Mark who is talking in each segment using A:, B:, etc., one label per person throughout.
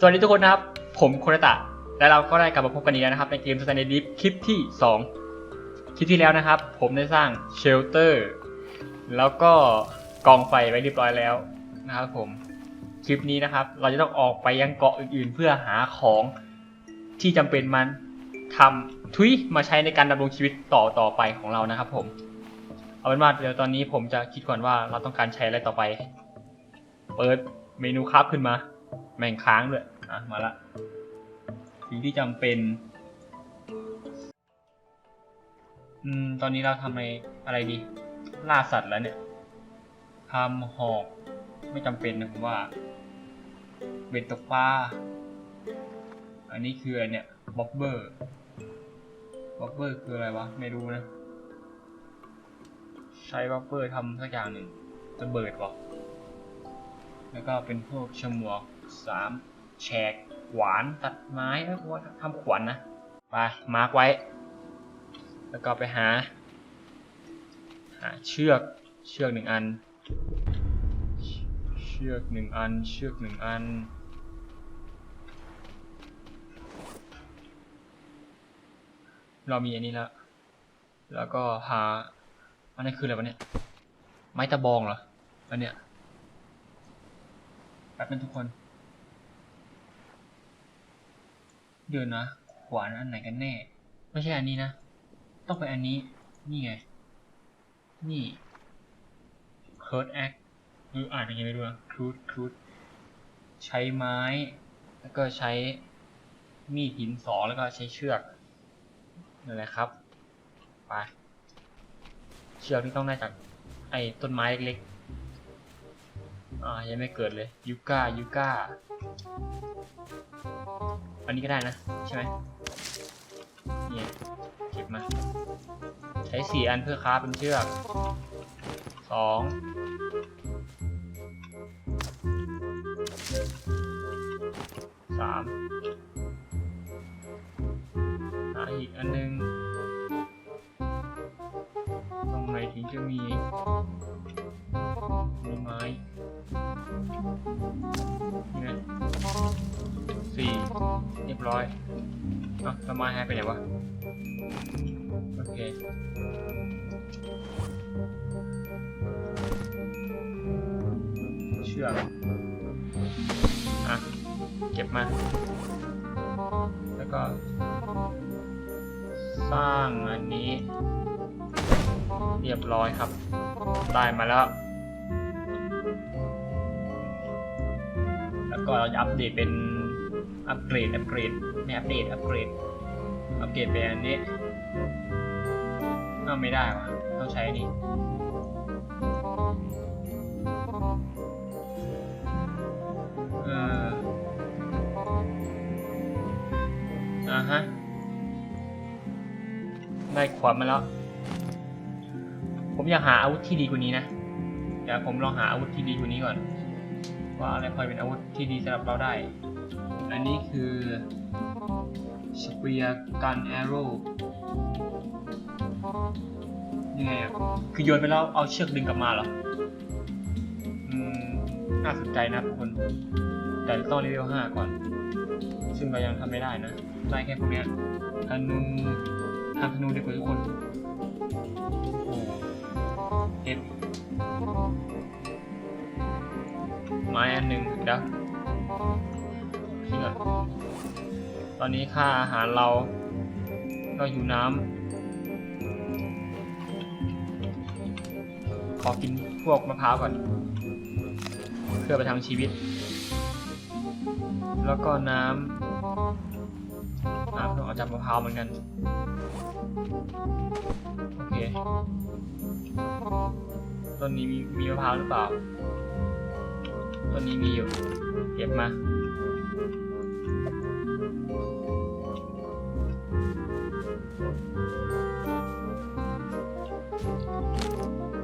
A: สวัสดีทุกคนนะครับ ผมโคนตะ และเราก็ได้กลับมาพบกันอีกแล้วนะครับ ในเกม Stand Deep คลิปที่ 2 คลิปที่แล้วนะครับ ผมได้สร้างเชลเตอร์แล้วก็กองไฟไว้เรียบร้อยแล้วนะครับผม คลิปนี้นะครับ เราจะต้องออกไปยังเกาะอื่นๆ เพื่อหาของที่จำเป็นมันทำทุยมาใช้ในการดำรงชีวิตต่อต่อไปของเรานะครับ ผม เอาเป็นว่าเดี๋ยวตอนนี้ผมจะคิดก่อนว่าเราต้องการใช้อะไรต่อไป เปิดเมนูคราฟขึ้นมา แม่งค้างด้วยอะมาละสิ่งที่จำเป็น อืม ตอนนี้เราทำอะไรอะไรดี ล่าสัตว์แล้วเนี่ยทำหอกไม่จำเป็นนะผมว่า เบ็ดตกปลา อันนี้คืออันเนี่ยบ็อบเบอร์บ็อบเบอร์คืออะไรวะ ไม่รู้นะ ใช้บ็อบเบอร์ทำสักอย่างหนึ่งจะเบิดวะแล้วก็เป็นพวกฉมวก สามแฉกขวานตัดไม้เอ้ยว่าทำขวานนะ ไป มาร์กไว้ แล้วก็ไปหา หาเชือก เชือกหนึ่งอัน เชือกหนึ่งอัน เชือกหนึ่งอัน เรามีอันนี้แล้ว แล้วก็หา อันนี้คืออะไรวะเนี่ย ไม้ตะบองเหรอ อันเนี้ยแป๊บนึงทุกคน เดี๋ยวนะ ขวานอันไหนกันแน่ ไม่ใช่อันนี้นะ ต้องเป็นอันนี้ นี่ไง นี่ c u r d act หรืออ่านยังไงไม่รู้นะ c r u d c r u d ใช้ไม้ แล้วก็ใช้มีดหินสองแล้วก็ใช้เชือกนั่นแหละครับ ไป เชือกที่ต้องได้จากไอ้ต้นไม้เล็กๆ อ่า ยังไม่เกิดเลย ยูก้า ยูก้า อันนี้ก็ได้นะ ใช่ไหมเนี่ยเก็บมา ใช้สี่อันเพื่อค้าเป็นเชือกสองสามหาอีกอันหนึงตรงไหนถึงจะมี มีไม้นี่ไงสี่เรียบร้อยเอ้าแล้วไม้หายไปไหนวะ โอเคเชือกอะ เก็บมา แล้วก็ สร้างอันนี้ เรียบร้อยครับ ได้มาแล้ว ก็เราจะอัปเดตเป็นอัปเกรดอัปเกรดไม่อัปเดตอัปเกรดอัปเกรดเป็นอันนี้อ้าไม่ได้วะต้องใช้นี้เอออ่าฮะ ได้ขวานมาแล้ว ผมอยากหาอาวุธที่ดีกว่านี้นะ เดี๋ยวผมลองหาอาวุธที่ดีกว่านี้ก่อน ว่าอะไรพอเป็นอาวุธที่ดีสำหรับเราได้ อันนี้คือสเปียร์กันแอโร่ยังไงอะ คือโยนไปแล้วเอาเชือกดึงกลับมาเหรอ อืม น่าสนใจนะทุกคน แต่ต้องเลเวลห้าก่อน ซึ่งเรายังทำไม่ได้นะ ได้แค่พวกเนี้ยธนูทำธนูดีกว่าทุกคน โอ้เอ็ด ไม้อันหนึ่งดี๋ยวทิ้งก่อนตอนนี้ค่าอาหารเรา ก็อยู่น้ำขอกินพวกมะพร้าวก่อน เพื่อไปทางชีวิต แล้วก็น้ำน้ำต้องเอาจากมะพร้าวเหมือนกัน โอเคต้นนี้มีมีมะพร้าวหรือเปล่า ต้นนี้มีอยู่ เก็บมา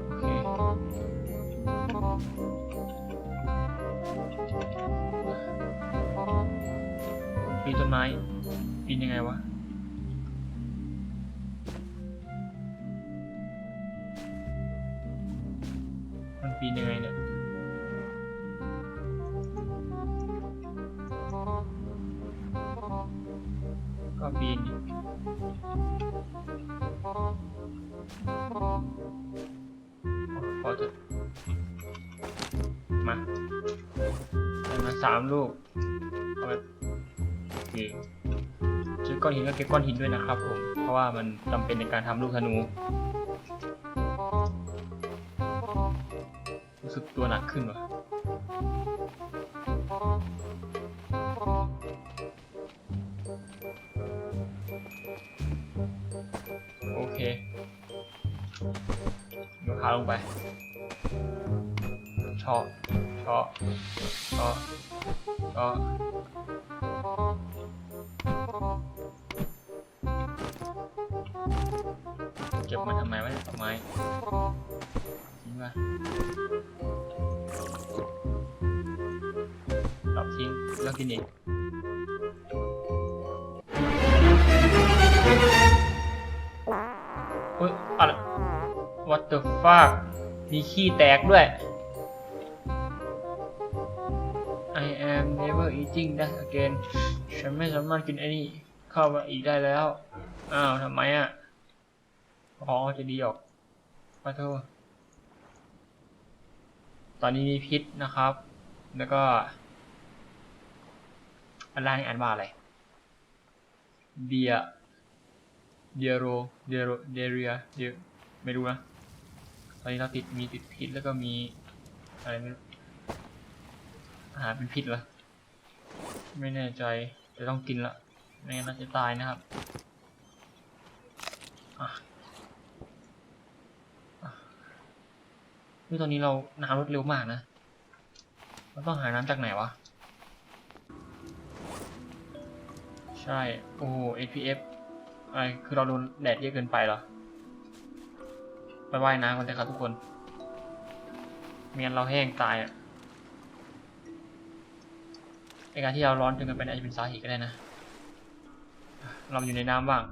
A: โอเคปีต้นไม้ปีนยังไงวะามลูกเอาไปโอเคซื้อก้อนหินก็เก็บก้อนหินด้วยนะครับผม เพราะว่ามันจำเป็นในการทำลูกธนู รู้สึกตัวหนักขึ้นว่ะโอเคยกขาลงไปชอชอชอช อเก็บมันทำไมวะทำไมทิ้งมาดอปทิ้งแล้วกินอีกเฮ้ยอะไร what the fuck มีขี้แตกด้วย eating that again ฉันไม่สามารถกินไอ้นี่เข้ามาอีกได้แล้ว อ้าวทำไมอะอ๋อจะดีออกขอโทษตอนนี้มีพิษนะครับ แล้วก็อันล่างนี่อ่านว่าอะไรเดียเดียโรเดียโรเดเรียเดียไม่รู้นะตอนนี้เราติดมีติดพิษแล้วก็มีอะไรไม่รู้อาหารเป็นพิษเหรอ ไม่แน่ใจจะต้องกินละไม่งั้นเราจะตายนะครับอะอะนี่ตอนนี้เราน้ำลดเร็วมากนะเราต้องหาน้ำจากไหนวะ ใช่ โอ้โห APF อะไรคือเราโดนแดดเยอะเกินไปเหรอ ไปว่ายน้ำกันเลยครับทุกคน เมียนเราแห้งตายอะ ไอการที่เราร้อนจนเกินไปอาจจะเป็นสาเหตุก็ได้นะ เราอยู่ในน้ำบ้าง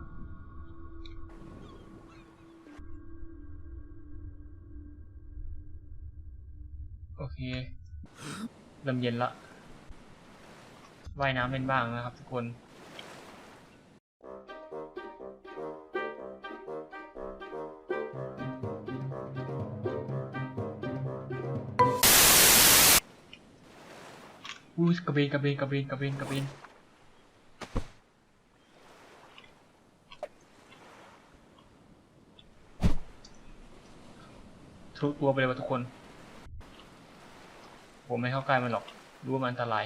A: โอเคเริ่มเย็นละว่ายน้ำเป็นบ้างนะครับทุกคน อุ้กระเบนกระเบนกระเบนกระเบนกระเบนทะลุตัวไปเลยว่ะทุกคน ผมไม่เข้าใกล้มันหรอก รู้ว่ามันอันตราย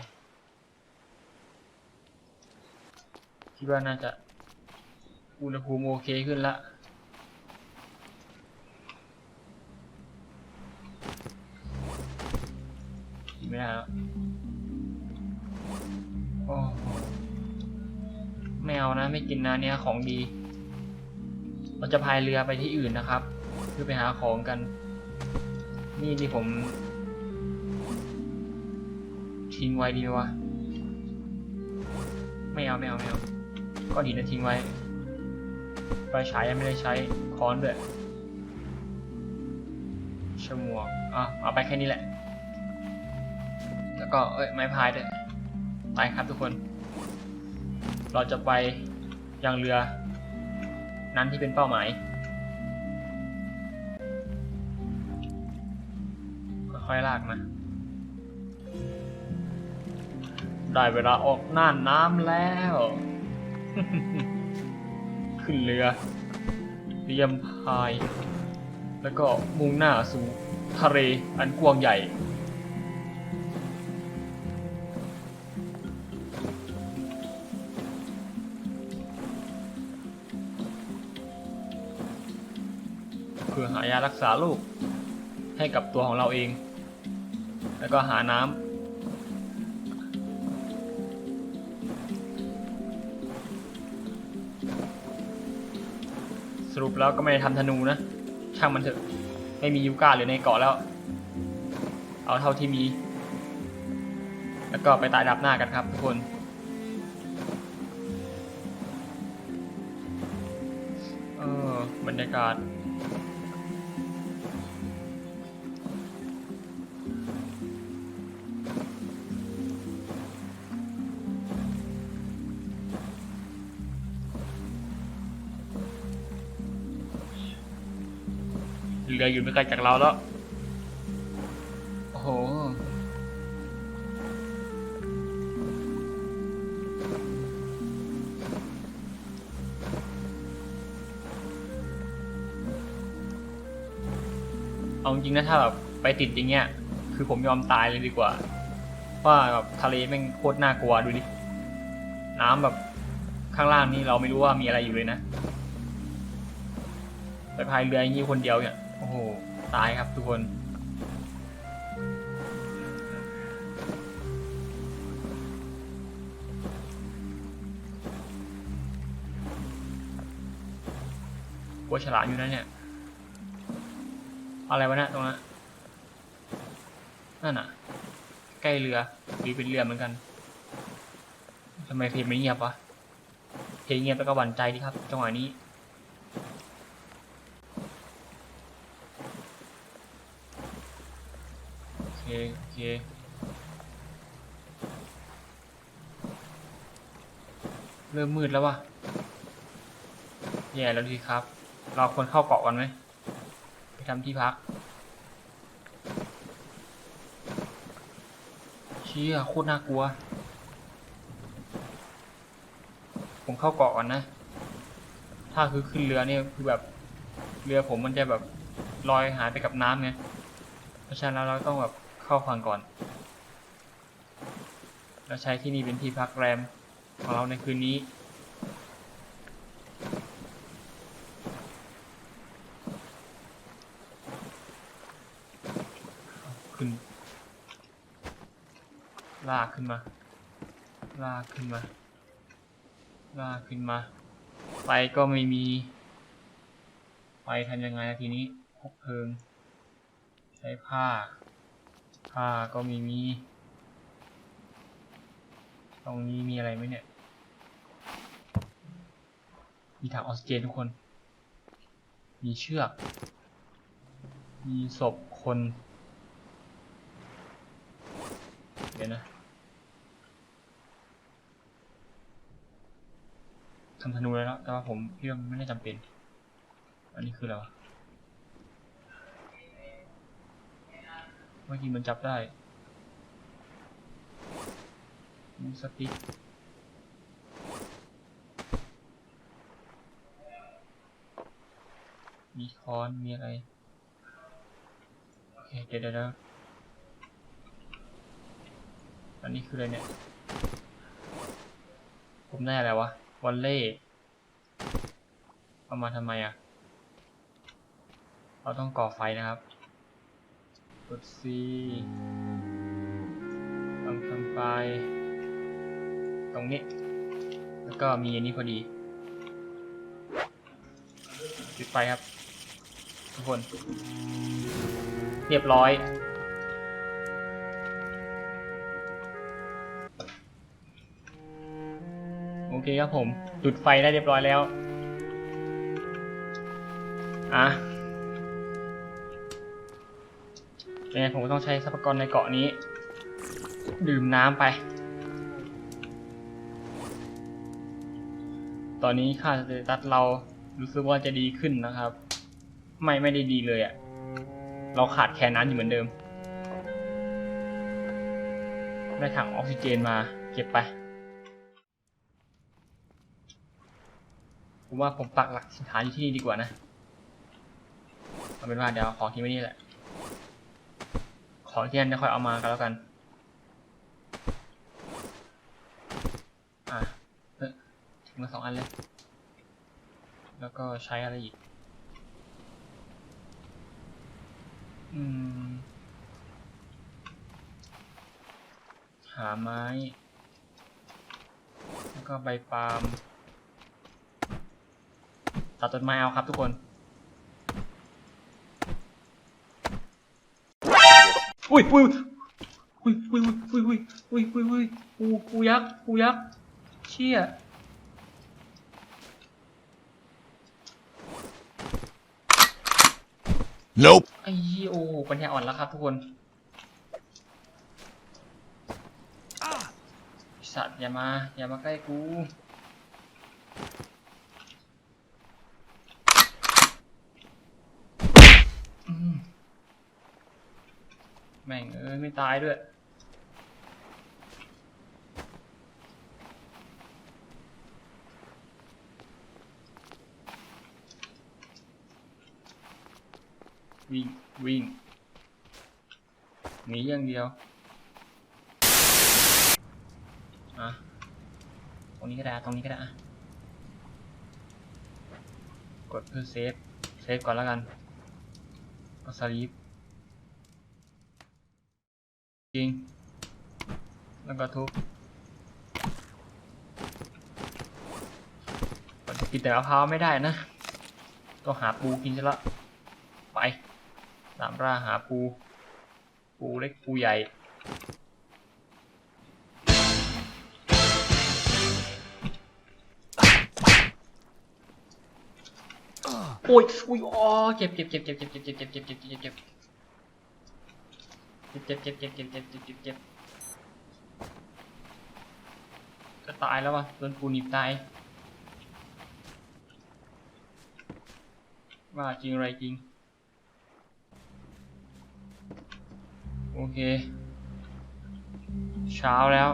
A: คิดว่าน่าจะอุณหภูมิโอเคขึ้นละไม่ได้แล้ว โอ้โหไม่เอานะ ไม่กินนะเนี่ยของดี เราจะพายเรือไปที่อื่นนะครับ เพื่อไปหาของกัน นี่ที่ผม ทิ้งไว้ดีวะไม่เอาไม่เอาไม่เอาก้อนหินนะทิ้งไว้ไฟฉายยังไม่ได้ใช้ค้อนด้วยฉมวกอะเอาไปแค่นี้แหละ แล้วก็เอ้ยไม้พายด้วย ไปครับทุกคน เราจะไปยังเรือ นั้นที่เป็นเป้าหมาย ค่อยๆลากมาได้เวลาออกน่านน้ำแล้ว ขึ้นเรือเตรียมพาย แล้วก็มุ่งหน้าสู่ทะเลอันกว้างใหญ่ารักษาโรคให้กับตัวของเราเอง แล้วก็หาน้ำสรุปแล้วก็ไม่ได้ทำธนูนะ ช่างมันเถอะ ไม่มียูก้าหรือในเกาะแล้ว เอาเท่าที่มี แล้วก็ไปตายดับหน้ากันครับทุกคนเออบรรยากาศ รืออยู่ไม่ไกลจากเราแล้ว โอ้โห เอาจริงๆนะถ้าแบบไปติดอย่างเงี้ย คือผมยอมตายเลยดีกว่า ว่าแบบทะเลแม่งโคตรน่ากลัวดูดิ น้ำแบบข้างล่างนี่เราไม่รู้ว่ามีอะไรอยู่เลยนะ ไปพายเรืออย่างนี้คนเดียวเนี่ย โอ้โห ตายครับทุกคน กลัวฉลามอยู่นะเนี่ย อะไรวะเนะตรงนั้น นั่นน่ะ ใกล้เรือหรือเป็นเรือเหมือนกัน ทำไมเพลงไม่เงียบวะ เพลงเงียบแล้วก็หวั่นใจดีครับ จังหวะนี้ โอเค โอ เคเริ่มมืดแล้ววะแย่แล้วดีครับ เราควรเข้าเกาะก่อนไหมไปทำที่พัก เชี่ยโคตรน่ากลัว ผมเข้าเกาะก่อนนะ ถ้าคือขึ้นเรือเนี่ยคือแบบเรือผมมันจะแบบลอยหายไปกับน้ำไงเพราะฉะนั้นเราต้องแบบ เข้าฝั่งก่อนแล้วใช้ที่นี่เป็นที่พักแรมของเราในคืนนี้ขึ้นลากขึ้นมา ลากขึ้นมา ลากขึ้นมา ไฟก็ไม่มี ไฟทำยังไงทีนี้พกเพลิง ใช้ผ้า ผ้าก็ม่มี ตรงนี้มีอะไรไหมเนี่ย มีถังออกซิเจนทุกคน มีเชือก มีศพคน เดี๋ยวนะทำธนูแล้วแต่ว่าผมพี่ว่ามันไม่ได้จำเป็น อันนี้คืออะไรวะ เมื่อกี้มันจับได้มีสติมีค้อน มีอะไร โอเค เดี๋ยวเดี๋ยวเดี๋ยวอันนี้คืออะไรเนี่ย ผมได้อะไรวะวอลเล่เอามาทำไมอะ เราต้องก่อไฟนะครับ กด C ต้องทำไฟตรงนี้ แล้วก็มีอันนี้พอดีปิดไฟครับ ทุกคน เรียบร้อย โอเคครับผม จุดไฟได้เรียบร้อยแล้ว อะ ยังไงผมก็ต้องใช้ทรัพยากรในเกาะนี้ ดื่มน้ำไป ตอนนี้ค่าสเตตัสเรารู้สึกว่าจะดีขึ้นนะครับ ไม่ไม่ได้ดีเลยอะ่ะเราขาดแคลนน้ำอยู่เหมือนเดิม ได้ถังออกซิเจนมาเก็บไปผมว่าผมปักหลักฐานอยู่ที่นี่ดีกว่านะเอาเป็นว่าเดี๋ยวเอาของที่ไว้นี่แหละ ของที่นั่นจะค่อยเอามากันแล้วกัน อะเอ้ยถึงมาสองอันเลย แล้วก็ใช้อะไรอีก อืม หาไม้ แล้วก็ใบปาล์มตัดต้นไม้เอาครับทุกคน อุ้ยอุ้ยอุ้ยอุ้ยอุ้ยอุ้ยอุ้ยอุ้ยอุ้ยปูปูยักษ์ปูยักษ์เชี่ย
B: Nope.
A: ไอ้เหี้ยโอ้โหปัญญาอ่อนแล้วครับทุกคนสัตว์อย่ามา อย่ามาใกล้กู แม่งเอ้ยไม่ตายด้วย วิ่ง วิ่งหนีอย่างเดียวอะตรงนี้ก็ได้ ตรงนี้ก็ได้ กดเพื่อเซฟ เซฟก่อนแล้วกันก็สลีป จริง แล้วก็ทุบมันจะกินแต่มะพร้าวไม่ได้นะ ต้องหาปูกินซะละ ไป ตามล่าหาปู ปูเล็กปูใหญ่โอ้ยอุ้ยอ๋อเจ็บเจ็บเจ็บเจ็บเจ็บเจ็บเจ็บเจ็บเจ็บเจ็บเจ็ บเจ็บเจ็บเจ็บเจ็บเจ็บเจ็บเจ็บเจ็บจ็บเจ็บจะตายแล้ววะโดนปูนีบตาย ว่าจริงอะไรจริง โอเค เช้าแล้ว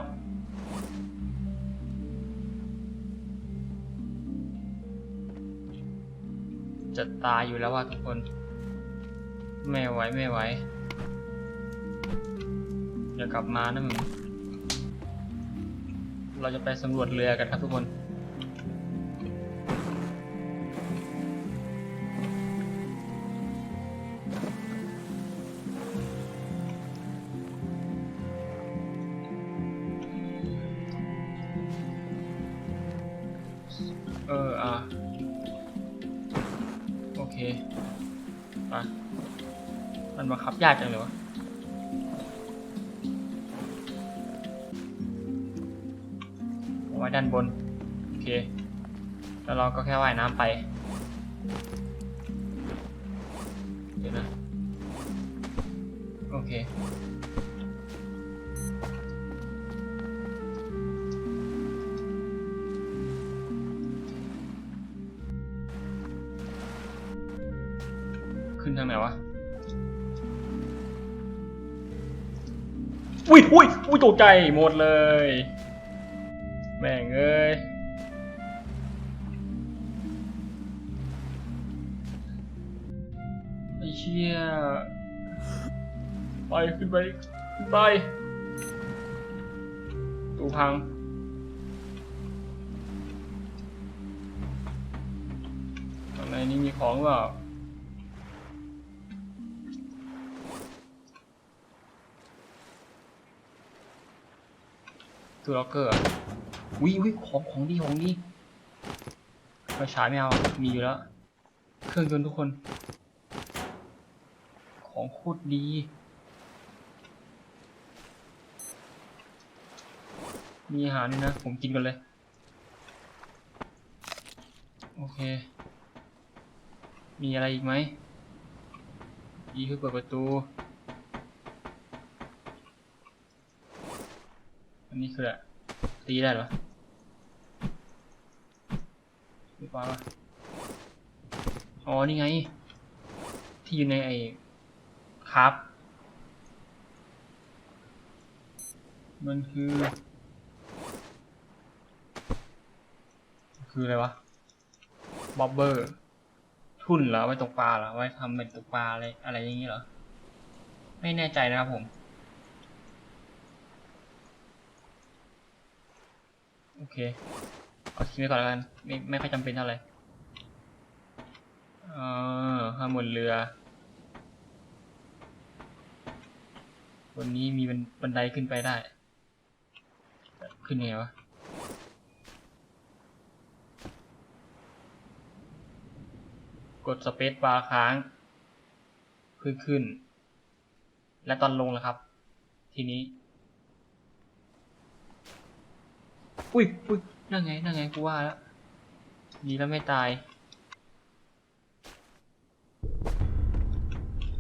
A: จะตายอยู่แล้วว่ะทุกคน ไม่ไหวไม่ไหว อย่ากลับมานะมึง เราจะไปสำรวจเรือกันครับทุกคน เออ อะ โอเค ไปมันบังคับยากจังเลยวะ เราก็แค่ว่ายน้ำไปเดี๋ยวนะโอเค ขึ้นทางไหนวะ อุ้ยอุ้ยอุ้ยตกใจหมดเลย แม่งเอ้ย ไปขึ้นไปขึ้นไปตูพังข้างในนี้มีของหรอเปล่าคือล็อกเกอร์อะวิวิของของดีของดีไฟฉายไม่เอามีอยู่แล้ว เครื่องยนต์ทุกคน ของโคตรดี มีอาหารด้วยนะ ผมกินกันเลย โอเค มีอะไรอีกไหมอีคือเปิดประตู อันนี้คืออะไรตีได้เหรอหรือเปล่าวะอ๋อ นี่ไง ที่อยู่ในไอ้ครับ มันคือ คืออะไรวะบ๊อบเบอร์ ทุ่นเหรอไว้ตกปลาเหรอไว้ทำเป็นตกปลาอะไรอะไรอย่างนี้เหรอ ไม่แน่ใจนะครับผม โอเค เอาทิ้งไว้ก่อนแล้วกัน ไม่ไม่ค่อยจำเป็นเท่าไหร่เออข้างบนเรือบนนี้มีบันบันไดขึ้นไปได้ ขึ้นยังไงวะ กดสเปซบาร์ค้างขึ้นขึ้น และตอนลงแล้วครับ ทีนี้ อุ้ยอุ้ยนั่งไงนั่งไงกูว่าแล้วดีแล้วไม่ตาย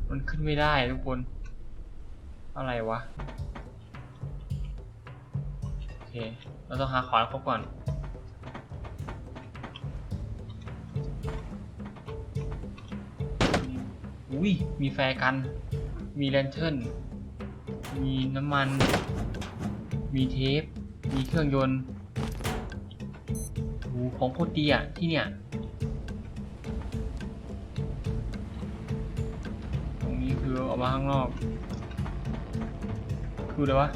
A: มันขึ้นไม่ได้ทุกคน อะไรวะ โอเค เราต้องหาขวานครบก่อน อุ้ย มีแฟร์กัน มีแลนเทิร์นมีน้ำมัน มีเทป มีเครื่องยนต์โอ้ของโคตรดีอะ ที่เนี่ย ตรงนี้คือออกมาข้างนอก คืออะไรวะ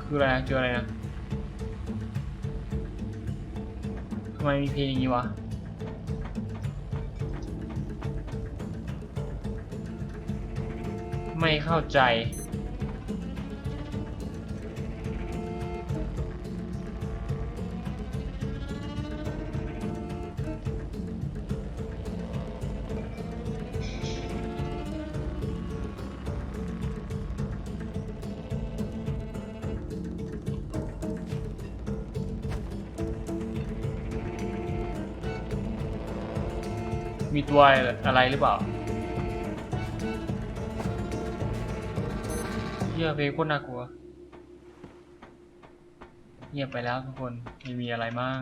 A: คืออะไรเจออะไรนะ ทำไมมีเพลงอย่างนี้วะไม่เข้าใจ มีตัวอะไรหรือเปล่าเฮียเพลงโคตรน่ากลัว เงียบไปแล้วทุกคนไม่มีอะไรมาก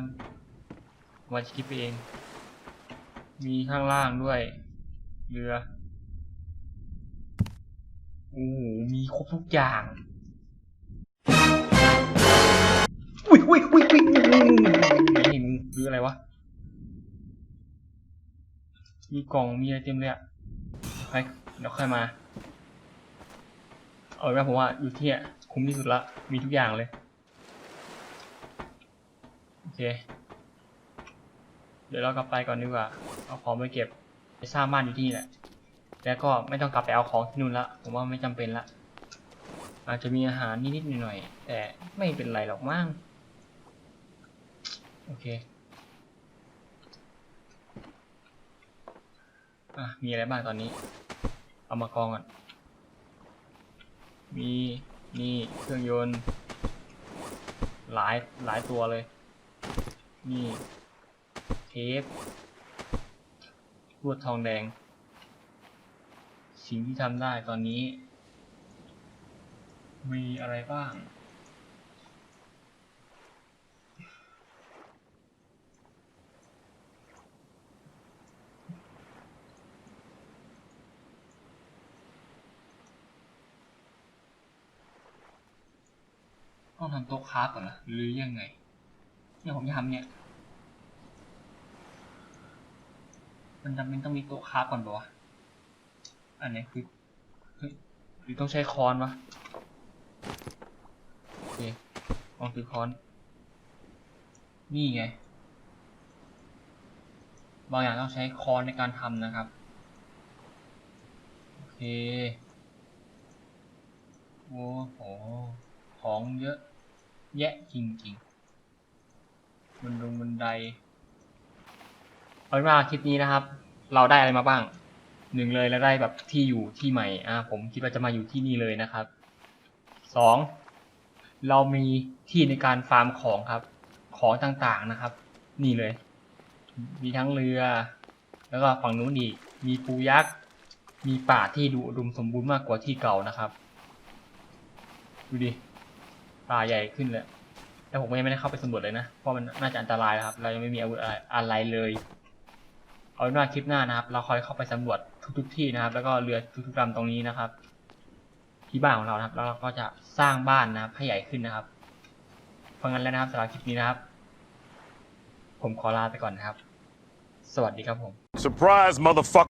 A: วันคิดไปเอง มีข้างล่างด้วย เรือโอ้โหมีครบทุกอย่างอุ้ยอุ้ยอุ้ยอุ้ยอุ้ยอุ้ยไหนเห็นหรืออะไรวะ มีกล่องมีอะไรเต็มเลยอะไปเดี๋ยวค่อยมา เอาเป็นว่าผมว่าอยู่ที่เนี่คุ้มที่สุดละ มีทุกอย่างเลย โอเค เดี๋ยวเรากลับไปก่อนดีกว่า เอาของไปเก็บไปสร้างบ้านอยู่ที่นี่แหละ แล้วก็ไม่ต้องกลับไปเอาของที่นู่นละ ผมว่าไม่จำเป็นละ อาจจะมีอาหารนิดๆหน่อยๆ แต่ไม่เป็นไรหรอกมั้ง โอเค อะมีอะไรบ้างตอนนี้ เอามากองก่อน มีนี่เครื่องยนต์ หลายหลายตัวเลย นี่เทปลวดทองแดง สิ่งที่ทำได้ตอนนี้ มีอะไรบ้าง ต้องทำโต๊ะคราฟก่อนนะหรือยังไงเนี่ยผมจะทำเนี่ย มันจำเป็นต้องมีโต๊ะคราฟก่อนปะวะอันนี้คือหรือต้องใช้ค้อนวะโอเคลองซื้อค้อน นี่ไง บางอย่างต้องใช้ค้อนในการทำนะครับ โอเค โอ้โห ของเยอะ แยะจริงๆบนลงบันไดเอาเป็นว่าคลิปนี้นะครับ เราได้อะไรมาบ้างหนึ่งเลยแล้วได้แบบที่อยู่ที่ใหม่อ่าผมคิดว่าจะมาอยู่ที่นี่เลยนะครับสองเรามีที่ในการฟาร์มของครับ ของต่างๆนะครับ นี่เลย มีทั้งเรือ แล้วก็ฝั่งนู้นอีกมีปูยักษ์มีป่าที่ดูอุดมสมบูรณ์มากกว่าที่เก่านะครับ ดูดิ ป่าใหญ่ขึ้นเลยแต่ผมก็ยังไม่ได้เข้าไปสำรวจเลยนะ เพราะมันน่าจะอันตรายนะครับ เรายังไม่มีอาวุธอะไรเลย เอาเป็นว่าคลิปหน้านะครับ เราคอยเข้าไปสำรวจทุกๆที่นะครับ แล้วก็เรือทุกๆลำตรงนี้นะครับ ที่บ้านของเรานะครับ แล้วเราก็จะสร้างบ้านนะครับให้ใหญ่ขึ้นนะครับเพราะงั้นแล้วนะครับสำหรับคลิปนี้นะครับ ผมขอลาไปก่อนนะครับ สวัสดีครับผม
B: Surprise, motherfucker.